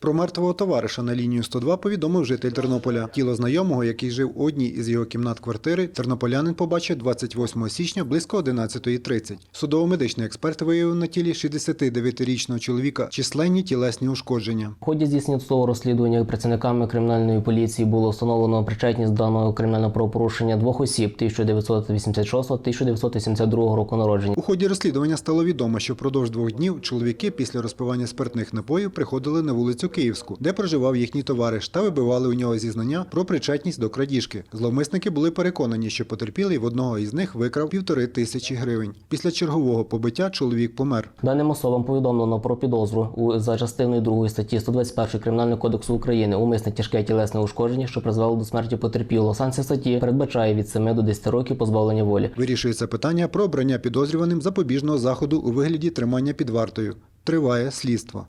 Про мертвого товариша на лінію 102 повідомив житель Тернополя. Тіло знайомого, який жив у одній із його кімнат квартири, тернополянин побачив 28 січня близько 11.30. Судово-медичний експерт виявив на тілі 69-річного чоловіка численні тілесні ушкодження. В ході здійснення судового розслідування працівниками кримінальної поліції було встановлено причетність даного кримінального правопорушення двох осіб 1986-1982 року народження. У ході розслідування стало відомо, що впродовж двох днів чоловіки після розпивання спиртних напоїв приходили на вулицю Київську, де проживав їхній товариш, та вибивали у нього зізнання про причетність до крадіжки. Зловмисники були переконані, що потерпілий в одного із них викрав півтори тисячі гривень. Після чергового побиття чоловік помер. Даним особам повідомлено про підозру у за частиною 2 статті 121 Кримінального кодексу України умисне тяжке тілесне ушкодження, що призвело до смерті потерпілого. Санкція статті передбачає від 7 до 10 років позбавлення волі. Вирішується питання про обрання підозрюваним запобіжного заходу у вигляді тримання під вартою. Триває слідство.